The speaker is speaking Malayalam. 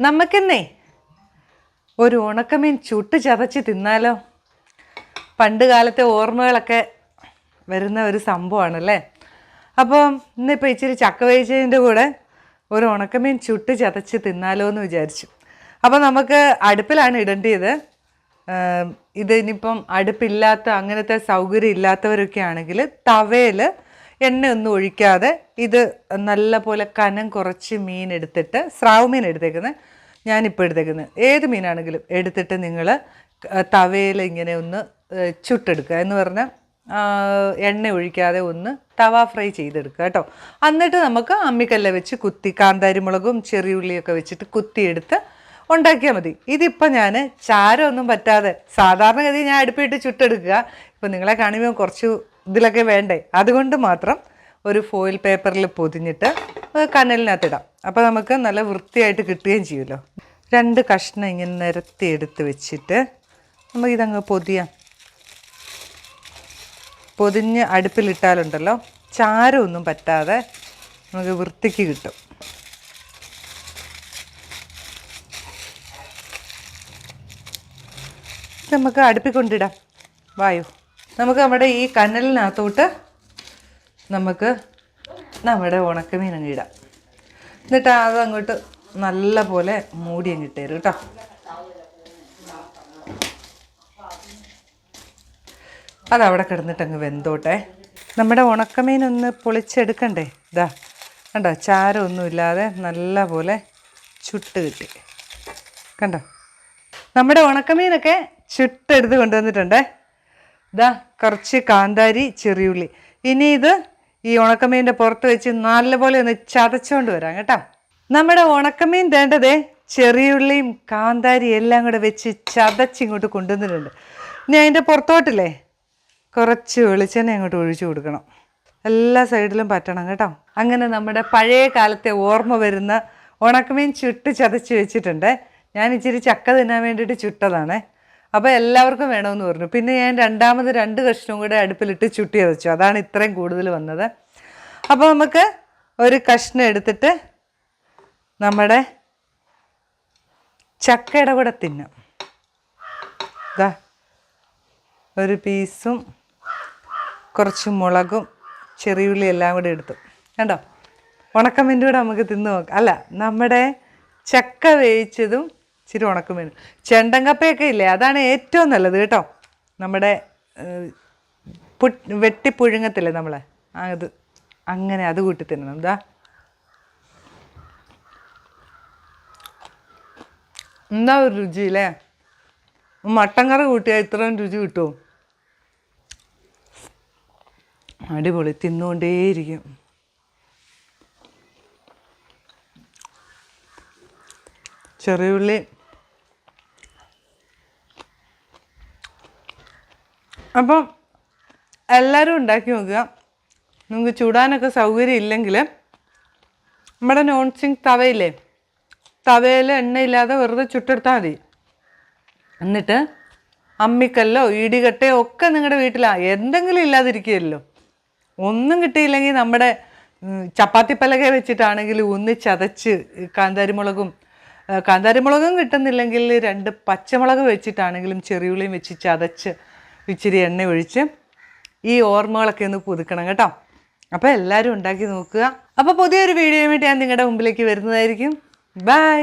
നമുക്കെന്നേ ഒരു ഉണക്കമീൻ ചുട്ട് ചതച്ച് തിന്നാലോ? പണ്ട് കാലത്തെ ഓർമ്മകളൊക്കെ വരുന്ന ഒരു സംഭവമാണല്ലേ അപ്പോൾ ഇന്നിപ്പോൾ ഇച്ചിരി ചക്ക വേവിച്ചതിന്റെ കൂടെ ഒരു ഉണക്കമീൻ ചുട്ട് ചതച്ച് തിന്നാലോ എന്ന് വിചാരിച്ചു. അപ്പോൾ നമുക്ക് അടുപ്പിലാണ് ഇടേണ്ടത്. ഇത് ഇനിയിപ്പം അടുപ്പില്ലാത്ത അങ്ങനത്തെ സൗകര്യം ഇല്ലാത്തവരൊക്കെ ആണെങ്കിൽ തവയിൽ എണ്ണയൊന്നും ഒഴിക്കാതെ ഇത് നല്ല പോലെ കനം കുറച്ച് മീൻ എടുത്തിട്ട് സ്രാവ് മീൻ എടുത്തേക്കുന്നത് ഞാനിപ്പോൾ എടുത്തേക്കുന്നത് ഏത് മീനാണെങ്കിലും എടുത്തിട്ട് നിങ്ങൾ തവയിൽ ഇങ്ങനെ ഒന്ന് ചുട്ടെടുക്കുക. എന്ന് പറഞ്ഞാൽ എണ്ണ ഒഴിക്കാതെ ഒന്ന് തവ ഫ്രൈ ചെയ്തെടുക്കുക കേട്ടോ. എന്നിട്ട് നമുക്ക് അമ്മിക്കല്ല വെച്ച് കുത്തി കാന്താരിമുളകും ചെറിയുള്ളിയൊക്കെ വെച്ചിട്ട് കുത്തിയെടുത്ത് ഉണ്ടാക്കിയാൽ മതി. ഇതിപ്പോൾ ഞാൻ ചാരമൊന്നും പറ്റാതെ സാധാരണഗതി ഞാൻ അടുപ്പിട്ട് ചുട്ടെടുക്കുക. ഇപ്പം നിങ്ങളെ കാണുമ്പോൾ കുറച്ച് ഇതിലൊക്കെ വേണ്ടേ? അതുകൊണ്ട് മാത്രം ഒരു ഫോയിൽ പേപ്പറിൽ പൊതിഞ്ഞിട്ട് കനലിനകത്ത് കനലിനകത്തിടാം. അപ്പോൾ നമുക്ക് നല്ല വൃത്തിയായിട്ട് കിട്ടുകയും ചെയ്യുമല്ലോ. രണ്ട് കഷ്ണം ഇങ്ങനെ നിരത്തി എടുത്ത് വെച്ചിട്ട് നമുക്കിതങ്ങ് പൊതിയാം. പൊതിഞ്ഞ് അടുപ്പിലിട്ടാലുണ്ടല്ലോ ചാരമൊന്നും പറ്റാതെ നമുക്ക് വൃത്തിക്ക് കിട്ടും. നമുക്ക് അടുപ്പിക്കൊണ്ടിടാം വായു. നമുക്ക് നമ്മുടെ ഈ കനലിനകത്തോട്ട് നമുക്ക് നമ്മുടെ ഉണക്കമീൻ അങ്ങ് ഇടാം. എന്നിട്ട് അത് അങ്ങോട്ട് നല്ല പോലെ മൂടി അങ്ങ് ഇട്ടേരും കേട്ടോ. അതവിടെ കിടന്നിട്ടങ്ങ് വെന്തോട്ടെ. നമ്മുടെ ഉണക്കമീൻ ഒന്ന് പൊളിച്ചെടുക്കണ്ടേ? ഇതാ കണ്ടോ? ചാരമൊന്നുമില്ലാതെ നല്ല പോലെ ചുട്ട് കിട്ടി. കണ്ടോ? നമ്മുടെ ഉണക്കമീനൊക്കെ ചുട്ടെടുത്ത് കൊണ്ടുവന്നിട്ടുണ്ടേ. ഇതാ കുറച്ച് കാന്താരി ചെറിയുള്ളി. ഇനി ഇത് ഈ ഉണക്കമീന്റെ പുറത്ത് വെച്ച് നല്ലപോലെ ഒന്ന് ചതച്ചുകൊണ്ട് വരാം കേട്ടോ. നമ്മുടെ ഉണക്കമീൻ തേണ്ടതേ ചെറിയുള്ളിയും കാന്താരി എല്ലാം കൂടെ വെച്ച് ചതച്ചിങ്ങോട്ട് കൊണ്ടുവന്നിട്ടുണ്ട്. ഇനി അതിന്റെ പുറത്തോട്ടില്ലേ? കുറച്ച് വെളിച്ചെണ്ണ അങ്ങോട്ട് ഒഴിച്ചു കൊടുക്കണം. എല്ലാ സൈഡിലും പറ്റണം കേട്ടോ. അങ്ങനെ നമ്മുടെ പഴയ കാലത്തെ ഓർമ്മ വരുന്ന ഉണക്കമീൻ ചുട്ട് ചതച്ച് വെച്ചിട്ടുണ്ട്. ഞാൻ ഇച്ചിരി ചക്ക തിന്നാൻ വേണ്ടിയിട്ട് ചുട്ടതാണേ. അപ്പോൾ എല്ലാവർക്കും വേണമെന്ന് പറഞ്ഞു. പിന്നെ ഞാൻ രണ്ടാമത് രണ്ട് കഷ്ണവും കൂടെ അടുപ്പിലിട്ട് ചുട്ടി വെച്ചു. അതാണ് ഇത്രയും കൂടുതൽ വന്നത്. അപ്പോൾ നമുക്ക് ഒരു കഷ്ണം എടുത്തിട്ട് നമ്മുടെ ചക്കയുടെ കൂടെ തിന്നാം. ഇതാ ഒരു പീസും കുറച്ച് മുളകും ചെറിയുള്ളി എല്ലാം കൂടെ എടുത്തു. കണ്ടോ? ഉണക്കമിന്റെ കൂടെ നമുക്ക് തിന്ന് നോക്കാം. അല്ല നമ്മുടെ ചക്ക വേവിച്ചതും ഇച്ചിരി ഉണക്കമീനും ചെണ്ടങ്കപ്പയൊക്കെ ഇല്ലേ അതാണ് ഏറ്റവും നല്ലത് കേട്ടോ. നമ്മുടെ പു വെട്ടിപ്പുഴുങ്ങത്തില്ലേ നമ്മളെ? അത് അങ്ങനെ അത് കൂട്ടി തിന്നണം. എന്താ എന്താ ഒരു രുചി അല്ലേ മട്ടൻ കറി കൂട്ടിയാൽ ഇത്രയും രുചി കിട്ടുമോ അടിപൊളി. തിന്നുകൊണ്ടേയിരിക്കും. ചെറിയുള്ളി അപ്പം എല്ലാവരും ഉണ്ടാക്കി നോക്കുക. നിങ്ങൾക്ക് ചൂടാനൊക്കെ സൗകര്യം ഇല്ലെങ്കിൽ നമ്മുടെ നോൺ സിങ്ക് തവയില്ലേ? തവയിൽ എണ്ണയില്ലാതെ വെറുതെ ചുട്ടെടുത്താൽ മതി. എന്നിട്ട് അമ്മിക്കല്ലോ ഇടികട്ടയോ ഒക്കെ നിങ്ങളുടെ വീട്ടിലാണ് എന്തെങ്കിലും ഇല്ലാതിരിക്കുകയല്ലോ. ഒന്നും കിട്ടിയില്ലെങ്കിൽ നമ്മുടെ ചപ്പാത്തി പലക വെച്ചിട്ടാണെങ്കിൽ ഒന്ന് ചതച്ച് കാന്താരിമുളകും കാന്താരിമുളകും കിട്ടുന്നില്ലെങ്കിൽ രണ്ട് പച്ചമുളക് വെച്ചിട്ടാണെങ്കിലും ചെറിയുള്ളിയും വെച്ച് ചതച്ച് ഇച്ചിരി എണ്ണ ഒഴിച്ച് ഈ ഓർമ്മകളൊക്കെ ഒന്ന് പുതുക്കണം കേട്ടോ. അപ്പോൾ എല്ലാവരും ഉണ്ടാക്കി നോക്കുക. അപ്പോൾ പുതിയൊരു വീഡിയോ വേണ്ടി ഞാൻ നിങ്ങളുടെ മുമ്പിലേക്ക് വരുന്നതായിരിക്കും. ബൈ